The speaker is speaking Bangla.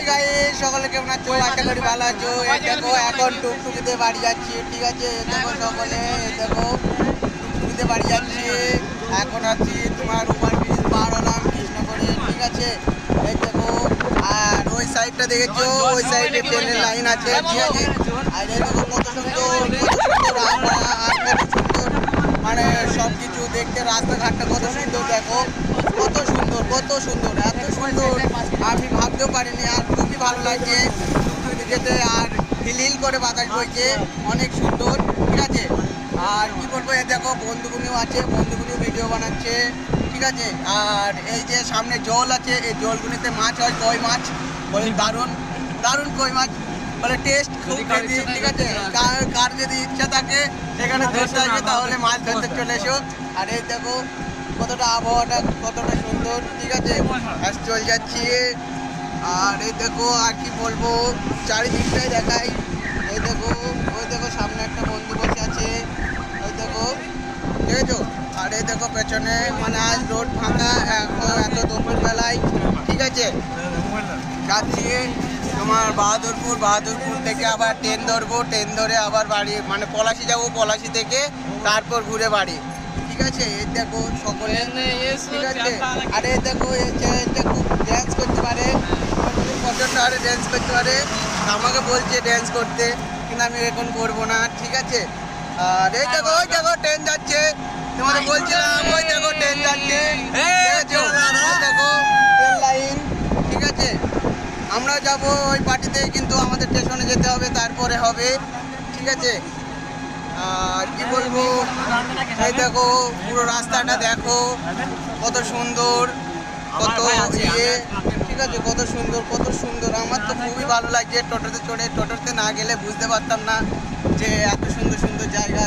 হাই গাই সকলে কেমন আছো? আশা করি ভালো আছো। দেখো এখন টুকটুকিতে বাড়ি যাচ্ছি ঠিক আছে? দেখো সকলে দেখো টুকটুকিতে বাড়ি যাচ্ছি। এখন আছি তোমার উমার ব্রিজ পার হলাম কৃষ্ণগড়ে ঠিক আছে? এই দেখো আর ওই সাইডটা দেখেছ? ওই সাইডে ট্রেনের লাইন আছে ঠিক আছে? আর এই দেখো কত সুন্দর সুন্দর আবহাওয়া কত সুন্দর। মানে সব কিছু দেখতে রাস্তাঘাটটা কত সুন্দর দেখো। কত সুন্দর কত সুন্দর এত সুন্দর। আমি ভাবতেও পারিনি আর খুবই ভালো লাগছে। যেতে আর হিল করে বাতাস বইছে অনেক সুন্দর ঠিক আছে? আর কি বলব এই দেখো বন্ধুগুনিও আছে বন্ধুগুনিও ভিডিও বানাচ্ছে ঠিক আছে? আর এই যে সামনে জল আছে এই জলগুলিতে মাছ হয় কই মাছ? বলে দারুণ দারুণ কই মাছ। বলে টেস্ট খুব ঠিক আছে? কার কার যদি ইচ্ছা থাকে সেখানে ধরতে আসবে তাহলে মাছ ধরতে চলে এসো। আর এই দেখো কতটা আবহাওয়াটা কতটা সুন্দর, ঠিক আছে? চল যাচ্ছি। আর এই দেখো, আর কি বলব, চারিদিকটাই দেখাই। এই দেখো, ওই দেখো, সামনে একটা বন্ধু বসে আছে। ওই দেখো দেখেছ আর এই দেখো, পেছনে মানে আজ রোড ফাঁকা, এখন এত দুপুর বেলায় ঠিক আছে? যাচ্ছি তোমার বাহাদুরপুর বাহাদুরপুর থেকে আবার ট্রেন ধরবো। ট্রেন ধরে আবার বাড়ি মানে পলাশি যাব, পলাশি থেকে তারপর ঘুরে বাড়ি। ঠিক আছে এই দেখো সকলে। ঠিক আছে? আরে এই দেখো খুব ড্যান্স করতে পারে। পছন্দ আরে ড্যান্স করতে পারে। আমাকে বলছে ড্যান্স করতে কিন্তু আমি এখন করব না ঠিক আছে? আর এই দেখো ওই দেখো ট্রেন যাচ্ছে। তোমাদের বলছিলাম ওই দেখো ট্রেন যাচ্ছে। দেখো ট্রেন লাইন ঠিক আছে? আমরা যাব ওই পার্টিতে কিন্তু আমাদের স্টেশনে যেতে হবে তারপরে হবে ঠিক আছে? আর কি বলব? এই দেখো পুরো রাস্তাটা দেখো কত সুন্দর কত ইয়ে। ঠিক আছে কত সুন্দর কত সুন্দর। আমার তো খুবই ভালো লাগছে টোটোতে চড়ে। টোটোতে না গেলে বুঝতে পারতাম না যে এত সুন্দর সুন্দর জায়গা